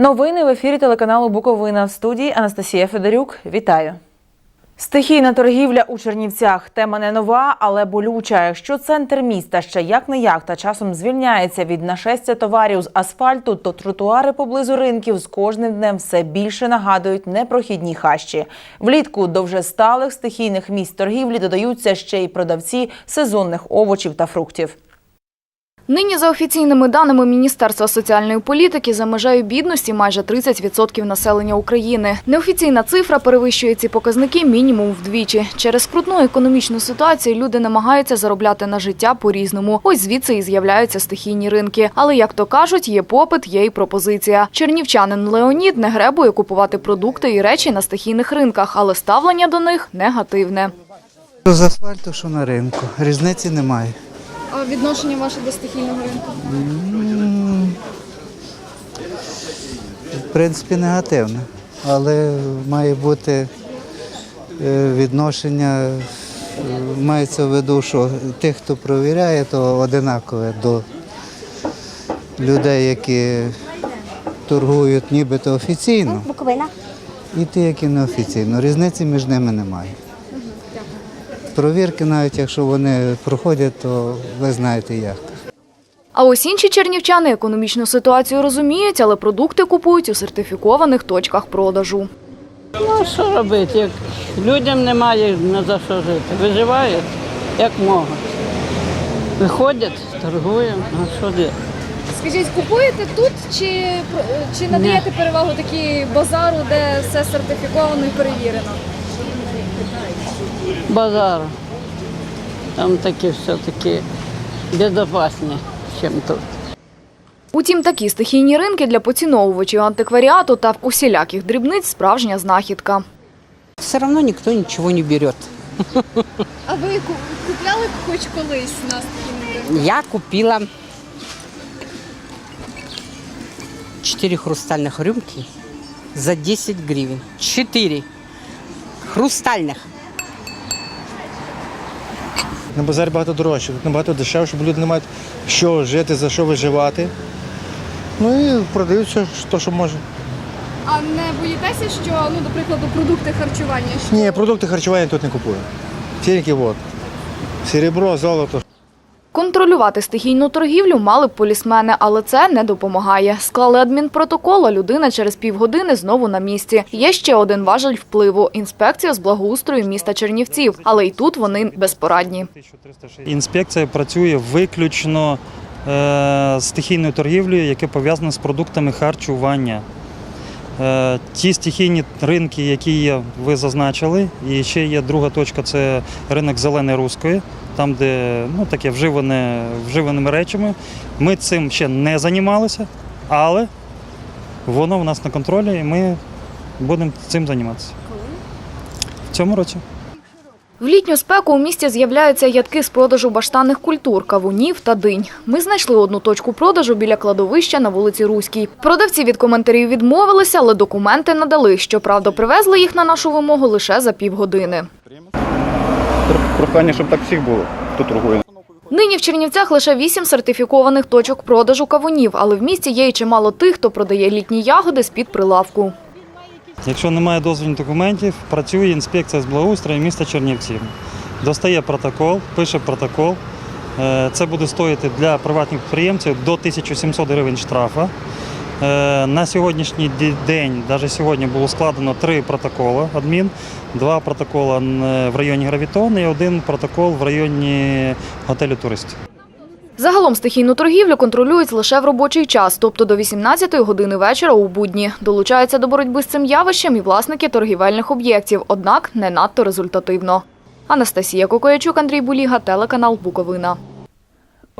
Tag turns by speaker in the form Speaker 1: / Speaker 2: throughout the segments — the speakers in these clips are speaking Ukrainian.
Speaker 1: Новини в ефірі телеканалу Буковина в студії Анастасія Федорюк. Вітаю. Стихійна торгівля у Чернівцях. Тема не нова, але болюча. Якщо центр міста ще як не як та часом звільняється від нашестя товарів з асфальту, то тротуари поблизу ринків з кожним днем все більше нагадують непрохідні хащі. Влітку до вже сталих стихійних місць торгівлі додаються ще й продавці сезонних овочів та фруктів.
Speaker 2: Нині за офіційними даними Міністерства соціальної політики за межею бідності майже 30% населення України. Неофіційна цифра перевищує ці показники мінімум вдвічі. Через скрутну економічну ситуацію люди намагаються заробляти на життя по-різному. Ось звідси і з'являються стихійні ринки. Але як то кажуть, є попит, є і пропозиція. Чернівчанин Леонід не гребує купувати продукти і речі на стихійних ринках, але ставлення до них негативне.
Speaker 3: З асфальту, що на ринку. Різниці немає.
Speaker 2: А відношення ваше до стихійного ринку?
Speaker 3: В принципі, негативне. Але має бути е, відношення, е, мається в виду, що тих, хто провіряє, то одинакове до людей, які торгують нібито офіційно,
Speaker 4: Буковина.
Speaker 3: і ті, які неофіційно. Різниці між ними немає. Провірки, навіть якщо вони проходять, то ви знаєте як.
Speaker 2: А ось інші чернівчани економічну ситуацію розуміють, але продукти купують у сертифікованих точках продажу.
Speaker 5: Ну, що робити, як людям немає на за що жити. Виживають, як можуть. Виходять, торгуємо, а що де?
Speaker 6: Скажіть, купуєте тут чи, чи надаєте перевагу такій базару, де все сертифіковано і перевірено?
Speaker 5: Базар. Там такі все-таки безпечні, ніж тут.
Speaker 2: Утім, такі стихійні ринки для поціновувачів антикваріату та усіляких дрібниць справжня знахідка.
Speaker 7: Все равно никто ничего не берет.
Speaker 6: А ви ку- купляли хоч колись на стихійному ринку?
Speaker 7: Я купила четыре хрустальных рюмки за 10 гривен. Четыре хрустальных.
Speaker 8: На базарі багато дорожче, тут набагато дешевше, бо люди не мають що жити, за що виживати. Ну і продаються те, що може.
Speaker 6: А не боїтеся, що, ну, до прикладу, продукти харчування? Що...
Speaker 8: Ні, продукти харчування тут не купую. Тільки от. Серебро, золото.
Speaker 2: Контролювати стихійну торгівлю мали б полісмени, але це не допомагає. Склали адмінпротокол, а людина через півгодини знову на місці. Є ще один важель впливу – інспекція з благоустрою міста Чернівців. Але й тут вони безпорадні.
Speaker 9: Інспекція працює виключно е, стихійною торгівлею, яке пов'язане з продуктами харчування. Е, ті стихійні ринки, які є, ви зазначили, і ще є друга точка це ринок зеленої руської, там, де ну, таке вживане, вживаними речами. Ми цим ще не займалися, але воно в нас на контролі, і ми будемо цим займатися. В цьому році.
Speaker 2: В літню спеку у місті з'являються ядки з продажу баштанних культур, кавунів та динь. Ми знайшли одну точку продажу біля кладовища на вулиці Руській. Продавці від коментарів відмовилися, але документи надали. Щоправда, привезли їх на нашу вимогу лише за півгодини.
Speaker 10: Прохання, щоб так всіх було, хто торгує.
Speaker 2: Нині в Чернівцях лише вісім сертифікованих точок продажу кавунів, але в місті є й чимало тих, хто продає літні ягоди з-під прилавку.
Speaker 9: Якщо немає дозвільних документів, працює інспекція з благоустрою міста Чернівців. Достає протокол, пише протокол. Е, Це буде стоїти для приватних підприємців до 1700 гривень штрафа. Е, На сьогоднішній день, навіть сьогодні було складено три протоколи адмін, два протоколи в районі Гравітон і один протокол в районі готелю туристів.
Speaker 2: Загалом стихійну торгівлю контролюють лише в робочий час, тобто до 18-ї години вечора у будні. Долучаються до боротьби з цим явищем і власники торгівельних об'єктів, однак не надто результативно. Анастасія Кокоячук, Андрій Буліга, телеканал Буковина.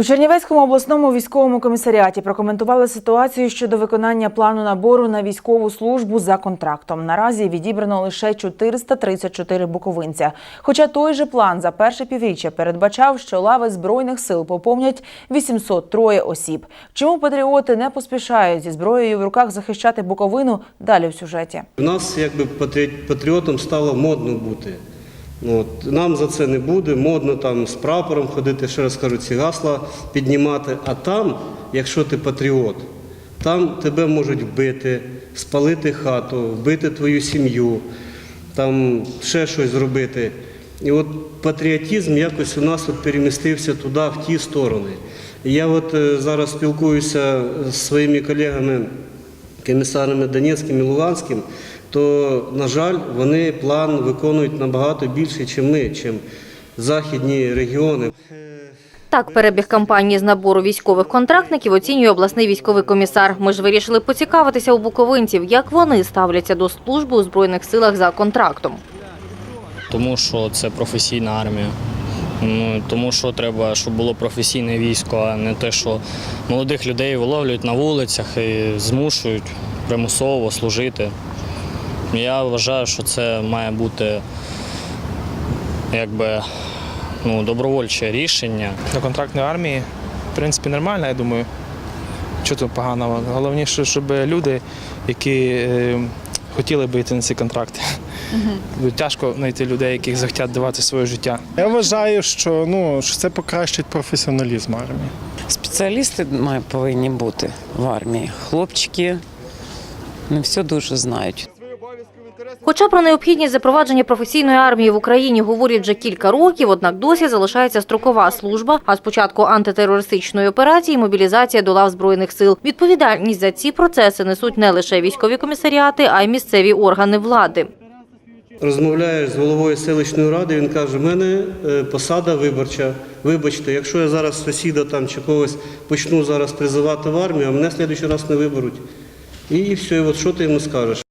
Speaker 1: У Чернівецькому обласному військовому комісаріаті прокоментували ситуацію щодо виконання плану набору на військову службу за контрактом. Наразі відібрано лише 434 буковинця. Хоча той же план за перше півріччя передбачав, що лави збройних сил поповнять 803 осіб. Чому патріоти не поспішають зі зброєю в руках захищати Буковину? Далі в сюжеті.
Speaker 11: У нас якби патрі- патріотом стало модно бути. От, нам за це не буде, модно там з прапором ходити, ще раз кажу, ці гасла піднімати. А там, якщо ти патріот, Там тебе можуть вбити, спалити хату, вбити твою сім'ю, там ще щось зробити. І от патріотизм якось у нас от перемістився туди, в ті сторони. Я от е, зараз спілкуюся з своїми колегами, комісарами Донецьким і Луганським, то, на жаль, вони план виконують набагато більше, ніж ми, чим західні регіони.
Speaker 4: Так, перебіг кампанії з набору військових контрактників оцінює обласний військовий комісар. Ми ж вирішили поцікавитися у буковинців, як вони ставляться до служби у збройних силах за контрактом.
Speaker 12: тому що це професійна армія. Ну, тому що треба, щоб було професійне військо, а не те, що молодих людей виловлюють на вулицях і змушують примусово служити. Я вважаю, що це має бути якби ну, добровольче рішення.
Speaker 13: до контрактної армії, в принципі, нормально, я думаю. Що тут поганого? Головніше, щоб люди, які е, хотіли би йти на ці контракти. Бо Тяжко знайти людей, яких захотять давати своє життя.
Speaker 8: Я вважаю, що, ну, що це покращить професіоналізм армії.
Speaker 7: Спеціалісти повинні бути в армії. Хлопчики не все дуже знають.
Speaker 4: Хоча про необхідність запровадження професійної армії в Україні говорять вже кілька років, однак досі залишається строкова служба, а з початку антитерористичної операції мобілізація до лав збройних сил. Відповідальність за ці процеси несуть не лише військові комісаріати, а й місцеві органи влади.
Speaker 11: Розмовляєш з головою селищної ради, він каже, в мене е, посада виборча. Вибачте, якщо я зараз сусіда там чи когось почну зараз призивати в армію, а мене в раз не виберуть. І все, і от що ти йому скажеш?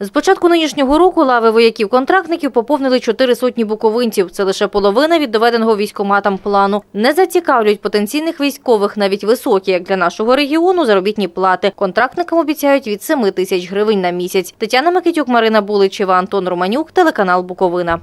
Speaker 4: З початку нинішнього року лави вояків-контрактників поповнили чотири сотні буковинців. Це лише половина від доведеного військоматам плану. Не зацікавлюють потенційних військових навіть високі, як для нашого регіону, заробітні плати. Контрактникам обіцяють від 7 тисяч гривень на місяць. Тетяна Микитюк, Марина Буличева, Антон Романюк, телеканал Буковина.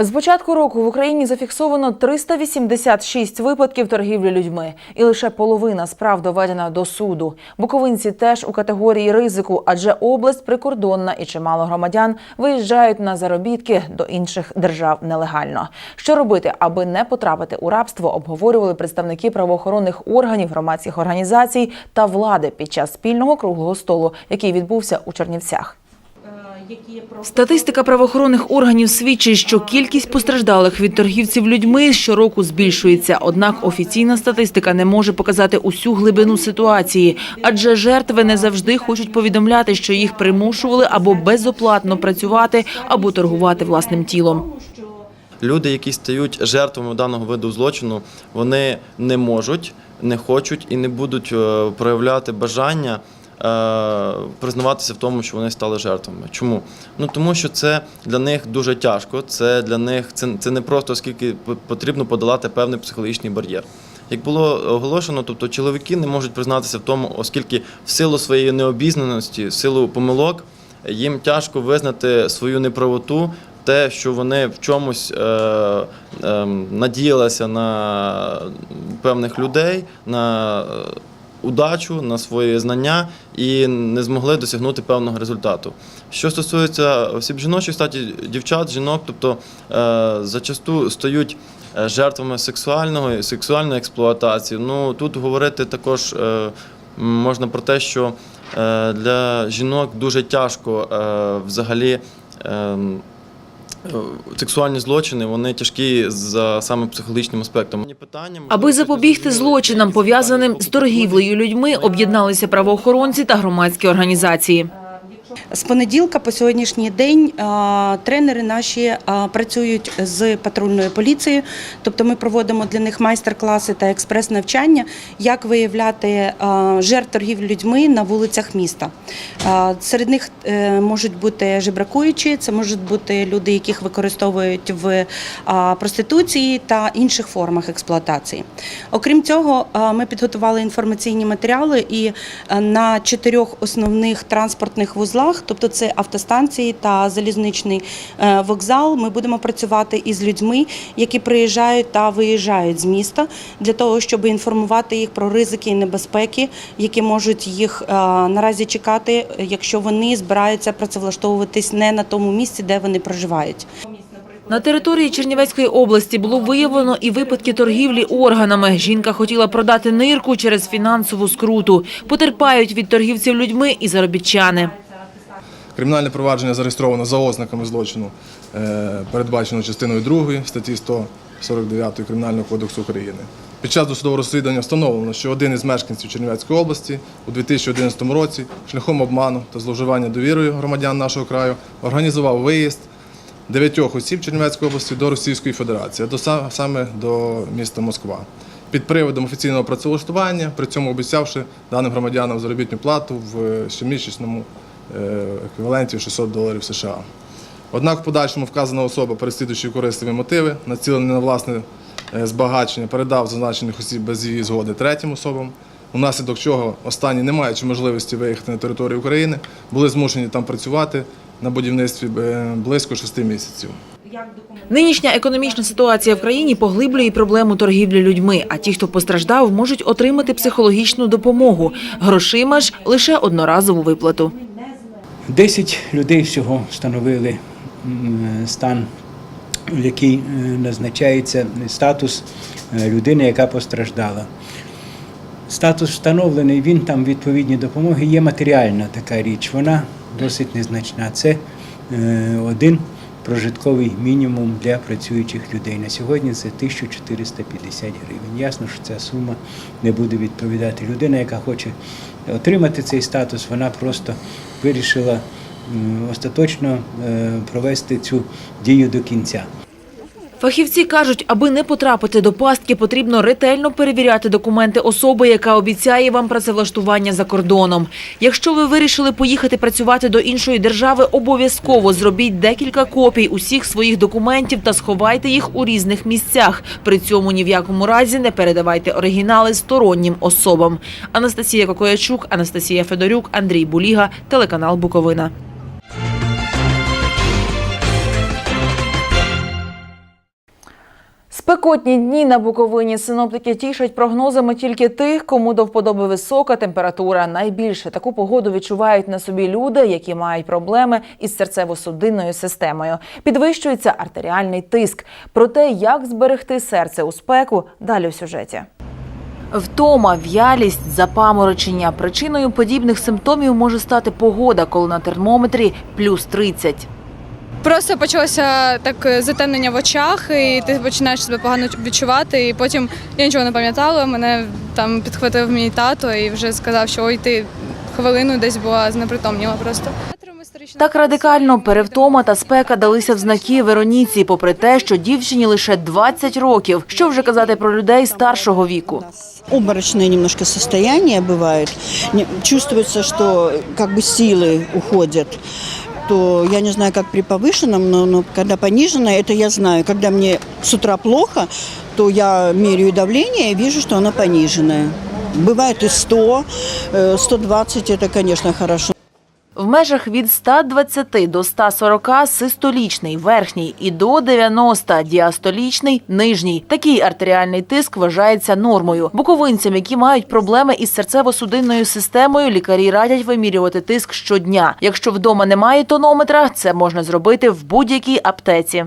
Speaker 1: З початку року в Україні зафіксовано 386 випадків торгівлі людьми, і лише половина справ доведена до суду. Буковинці теж у категорії ризику, адже область прикордонна і чимало громадян виїжджають на заробітки до інших держав нелегально. Що робити, аби не потрапити у рабство, обговорювали представники правоохоронних органів, громадських організацій та влади під час спільного круглого столу, який відбувся у Чернівцях. Статистика правоохоронних органів свідчить, що кількість постраждалих від торгівців людьми щороку збільшується. Однак офіційна статистика не може показати усю глибину ситуації, адже жертви не завжди хочуть повідомляти, що їх примушували або безоплатно працювати, або торгувати власним тілом.
Speaker 14: Люди, які стають жертвами даного виду злочину, вони не можуть, не хочуть і не будуть е, проявляти бажання признаватися в тому, що вони стали жертвами. Чому? Ну тому що це для них дуже тяжко. Це для них це, це не просто оскільки потрібно подолати певний психологічний бар'єр. Як було оголошено, тобто чоловіки не можуть признатися в тому, оскільки в силу своєї необізнаності, в силу помилок, їм тяжко визнати свою неправоту, те, що вони в чомусь е, е, надіялися на певних людей, на е, удачу, на свої знання і не змогли досягнути певного результату. Що стосується осіб жіночої статі, дівчат, жінок, тобто е, зачасту стають е, жертвами сексуального сексуальної експлуатації. Ну тут говорити також е, можна про те, що для жінок дуже тяжко взагалі. Сексуальні злочини вони тяжкі за саме психологічним аспектом.
Speaker 1: Аби запобігти злочинам, пов'язаним з торгівлею людьми, об'єдналися правоохоронці та громадські організації.
Speaker 15: З понеділка по сьогоднішній день тренери наші працюють з патрульною поліцією, тобто ми проводимо для них майстер-класи та експрес-навчання, як виявляти а, жертв торгівлі людьми на вулицях міста. Серед них е, можуть бути жебракуючі, це можуть бути люди, яких використовують в проституції та інших формах експлуатації. Окрім цього, ми підготували інформаційні матеріали і на чотирьох основних транспортних вузлах, тобто це автостанції та залізничний е, вокзал. Ми будемо працювати із людьми, які приїжджають та виїжджають з міста, для того, щоб інформувати їх про ризики і небезпеки, які можуть їх е, наразі чекати, якщо вони збираються працевлаштовуватись не на тому місці, де вони проживають.
Speaker 1: На території Чернівецької області було виявлено і випадки торгівлі органами. Жінка хотіла продати нирку через фінансову скруту. Потерпають від торгівців людьми і заробітчани.
Speaker 16: Кримінальне провадження зареєстровано за ознаками злочину, е, передбачено частиною 2 статті 149 Кримінального кодексу України. Під час досудового розслідування встановлено, що один із мешканців Чернівецької області у 2011 році шляхом обману та зловживання довірою громадян нашого краю організував виїзд дев'ятьох осіб Чернівецької області до Російської Федерації, до са- саме до міста Москва. Під приводом офіційного працевлаштування, при цьому обіцявши даним громадянам заробітну плату в е, щомісячному е, еквіваленті в 600 доларів США. Однак в подальшому вказана особа, переслідуючи корисливі мотиви, націлені на власне е, збагачення, передав зазначених осіб без її згоди третім особам, унаслідок чого останні, не маючи можливості виїхати на територію України, були змушені там працювати на будівництві е, близько шести місяців.
Speaker 1: Нинішня економічна ситуація в країні поглиблює проблему торгівлі людьми. А ті, хто постраждав, можуть отримати психологічну допомогу. Грошима ж лише одноразову виплату.
Speaker 17: Десять людей всього встановили стан, в який е, назначається статус е, людини, яка постраждала. Статус встановлений, він там відповідні допомоги. Є матеріальна така річ, вона досить незначна. Це е, один прожитковий мінімум для працюючих людей. На сьогодні це 1450 гривень. Ясно, що ця сума не буде відповідати. Людина, яка хоче отримати цей статус, вона просто вирішила остаточно е, провести цю дію до кінця.
Speaker 1: Фахівці кажуть, аби не потрапити до пастки, потрібно ретельно перевіряти документи особи, яка обіцяє вам працевлаштування за кордоном. Якщо ви вирішили поїхати працювати до іншої держави, обов'язково зробіть декілька копій усіх своїх документів та сховайте їх у різних місцях. При цьому ні в якому разі не передавайте оригінали стороннім особам. Анастасія Кокоячук, Анастасія Федорюк, Андрій Буліга, телеканал Буковина. Спекотні дні на Буковині синоптики тішать прогнозами тільки тих, кому до вподоби висока температура. Найбільше таку погоду відчувають на собі люди, які мають проблеми із серцево-судинною системою. Підвищується артеріальний тиск. Про те, як зберегти серце у спеку, далі у сюжеті. Втома, в'ялість, запаморочення. Причиною подібних симптомів може стати погода, коли на термометрі плюс 30.
Speaker 6: Просто почалося так е, затемнення в очах, і ти починаєш себе погано відчувати. І потім я нічого не пам'ятала. Мене там підхватив мій тато і вже сказав, що ой, ти хвилину десь була знепритомніла просто.
Speaker 1: Так радикально перевтома та спека далися в знаки Вероніці, попри те, що дівчині лише 20 років. Що вже казати про людей старшого віку?
Speaker 18: Обморочное немножко состояние бывает. Не- Чувствуется, что как бы силы уходят. То я не знаю, как при повышенном, но, но когда пониженное, это я знаю. Когда мне с утра плохо, то я меряю давление и вижу, что оно пониженное. Бывает и 100, э, 120, это, конечно, хорошо.
Speaker 1: В межах від 120 до 140 – систолічний верхній і до 90 – діастолічний нижній. Такий артеріальний тиск вважається нормою. Буковинцям, які мають проблеми із серцево-судинною системою, лікарі радять вимірювати тиск щодня. Якщо вдома немає тонометра, це можна зробити в будь-якій аптеці.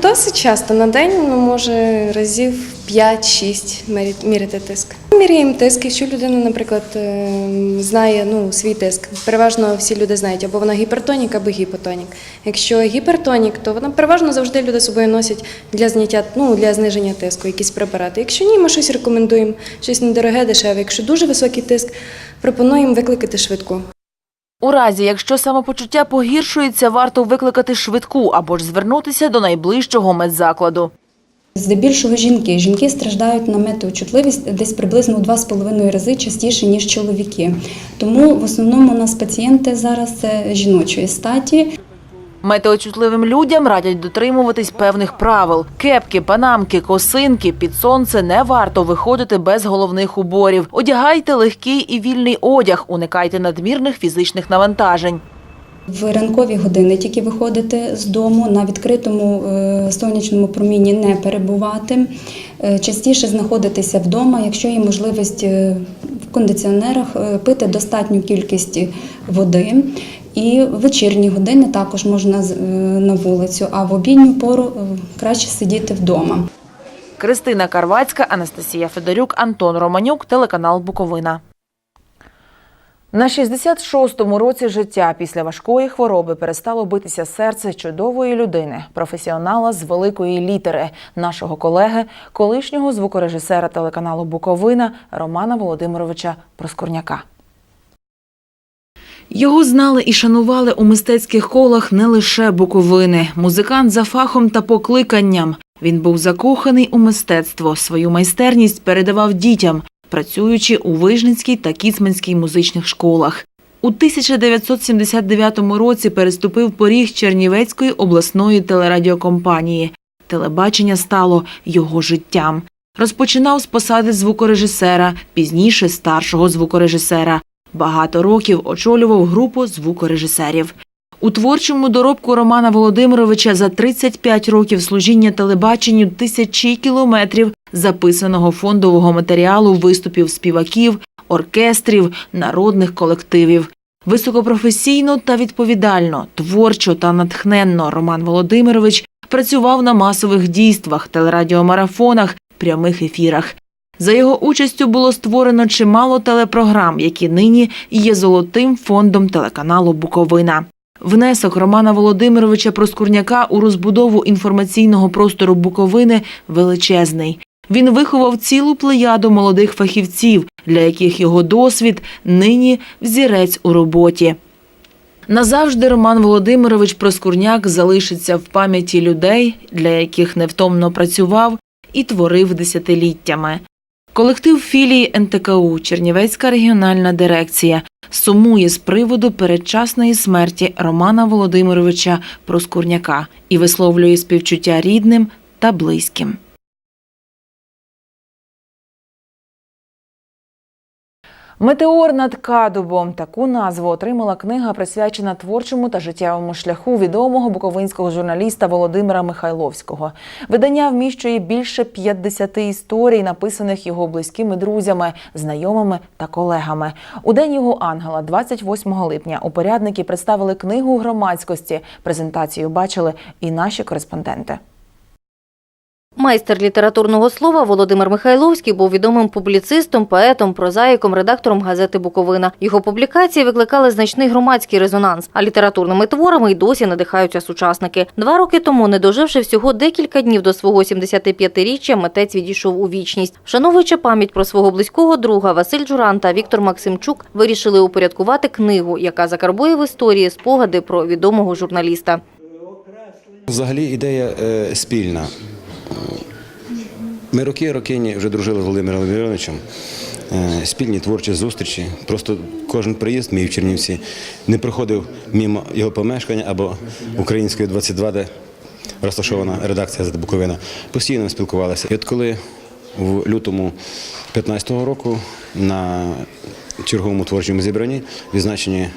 Speaker 19: Досить часто на день ну, може разів 5-6 мірі- міряти тиск. Міряємо тиск, якщо людина, наприклад, е, знає ну, свій тиск. Переважно всі люди знають, або вона гіпертонік, або гіпотонік. Якщо гіпертонік, то вона переважно завжди люди собою носять для зняття, ну, для зниження тиску якісь препарати. Якщо ні, ми щось рекомендуємо, щось недороге, дешеве. Якщо дуже високий тиск, пропонуємо викликати швидку.
Speaker 1: У разі, якщо самопочуття погіршується, варто викликати швидку або ж звернутися до найближчого медзакладу.
Speaker 20: Здебільшого жінки. Жінки страждають на метеочутливість десь приблизно у 2,5 рази частіше, ніж чоловіки. Тому в основному у нас пацієнти зараз жіночої статі.
Speaker 1: Метеочутливим людям радять дотримуватись певних правил. Кепки, панамки, косинки під сонце не варто виходити без головних уборів. Одягайте легкий і вільний одяг, уникайте надмірних фізичних навантажень.
Speaker 20: В ранкові години тільки виходити з дому, на відкритому е, сонячному промінні не перебувати, Е, частіше знаходитися вдома, якщо є можливість е, в кондиціонерах пити достатню кількість води. І в вечірні години також можна е, на вулицю, а в обідню пору е, краще сидіти вдома.
Speaker 1: Кристина Карвацька, Анастасія Федорюк, Антон Романюк, телеканал Буковина. На 66-му році життя після важкої хвороби перестало битися серце чудової людини, професіонала з великої літери, нашого колеги, колишнього звукорежисера телеканалу Буковина Романа Володимировича Проскурняка. Його знали і шанували у мистецьких колах не лише Буковини. Музикант за фахом та покликанням. Він був закоханий у мистецтво. Свою майстерність передавав дітям, працюючи у Вижницькій та Кіцманській музичних школах. У 1979 році переступив поріг Чернівецької обласної телерадіокомпанії. Телебачення стало його життям. Розпочинав з посади звукорежисера, пізніше старшого звукорежисера. Багато років очолював групу звукорежисерів. У творчому доробку Романа Володимировича за 35 років служіння телебаченню тисячі кілометрів записаного фондового матеріалу виступів співаків, оркестрів, народних колективів. Високопрофесійно та відповідально, творчо та натхненно Роман Володимирович працював на масових дійствах, телерадіомарафонах, прямих ефірах. За його участю було створено чимало телепрограм, які нині є золотим фондом телеканалу Буковина. Внесок Романа Володимировича Проскурняка у розбудову інформаційного простору Буковини величезний. Він виховав цілу плеяду молодих фахівців, для яких його досвід нині взірець у роботі. Назавжди Роман Володимирович Проскурняк залишиться в пам'яті людей, для яких невтомно працював і творив десятиліттями. Колектив філії НТКУ Чернівецька регіональна дирекція сумує з приводу передчасної смерті Романа Володимировича Проскурняка і висловлює співчуття рідним та близьким. Метеор над Кадубом таку назву отримала книга, присвячена творчому та життєвому шляху відомого буковинського журналіста Володимира Михайловського. Видання вміщує більше 50 історій, написаних його близькими друзями, знайомими та колегами. У день його ангела, 28 липня, упорядники представили книгу громадськості. Презентацію бачили і наші кореспонденти.
Speaker 4: Майстер літературного слова Володимир Михайловський був відомим публіцистом, поетом, прозаїком, редактором газети Буковина. Його публікації викликали значний громадський резонанс, а літературними творами й досі надихаються сучасники. Два роки тому, не доживши всього декілька днів до свого 75-річчя, митець відійшов у вічність. Вшановуючи пам'ять про свого близького друга Василь Джуран та Віктор Максимчук, вирішили упорядкувати книгу, яка закарбує в історії спогади про відомого журналіста.
Speaker 21: Взагалі ідея е, спільна. Ми роки рокині вже дружили з Володимиром Володимировичем. Е, Спільні творчі зустрічі. Просто кожен приїзд мій в Чернівці не проходив мимо його помешкання або української 22, де розташована редакція «Газети Буковина. Постійно спілкувалися. І от коли в лютому 15-го року на черговому творчому зібранні відзначенні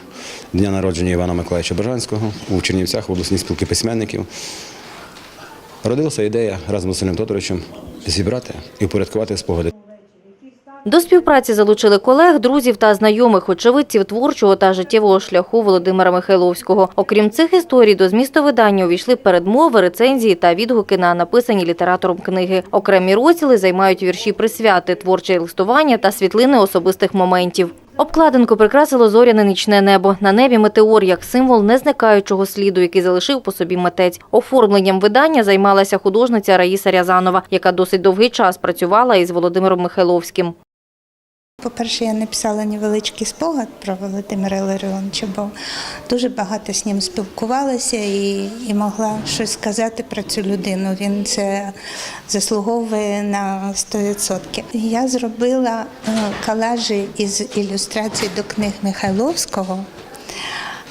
Speaker 21: дня народження Івана Миколаївича Бажанського у Чернівцях в обласній спілки письменників. Родилася ідея разом з Василем Тодоровичем зібрати і упорядкувати спогади.
Speaker 4: До співпраці залучили колег, друзів та знайомих, очевидців творчого та життєвого шляху Володимира Михайловського. Окрім цих історій, до змісту видання увійшли передмови, рецензії та відгуки на написані літератором книги. Окремі розділи займають вірші присвяти, творче листування та світлини особистих моментів. Обкладинку прикрасило зоряне нічне небо. На небі метеор як символ незникаючого сліду, який залишив по собі митець. Оформленням видання займалася художниця Раїса Рязанова, яка досить довгий час працювала із Володимиром Михайловським.
Speaker 22: По-перше, я написала невеличкий спогад про Володимира Іларіоновича, бо дуже багато з ним спілкувалася і, і могла щось сказати про цю людину. Він це заслуговує на 100%. Я зробила е, колажі із ілюстрацій до книг Михайловського.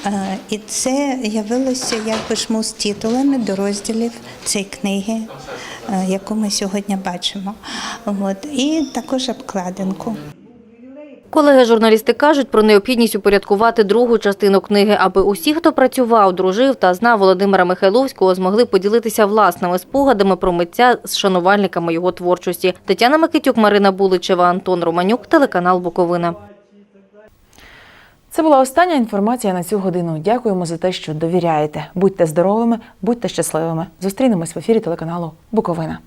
Speaker 22: Е, І це явилося якби жму з титулами до розділів цієї книги, е, яку ми сьогодні бачимо. От. І також обкладинку.
Speaker 4: Колеги журналісти кажуть про необхідність упорядкувати другу частину книги, аби усі, хто працював, дружив та знав Володимира Михайловського, змогли поділитися власними спогадами про митця з шанувальниками його творчості. Тетяна Микитюк, Марина Буличева, Антон Романюк, телеканал Буковина.
Speaker 1: Це була остання інформація на цю годину. Дякуємо за те, що довіряєте. Будьте здоровими, будьте щасливими. Зустрінемось в ефірі телеканалу Буковина.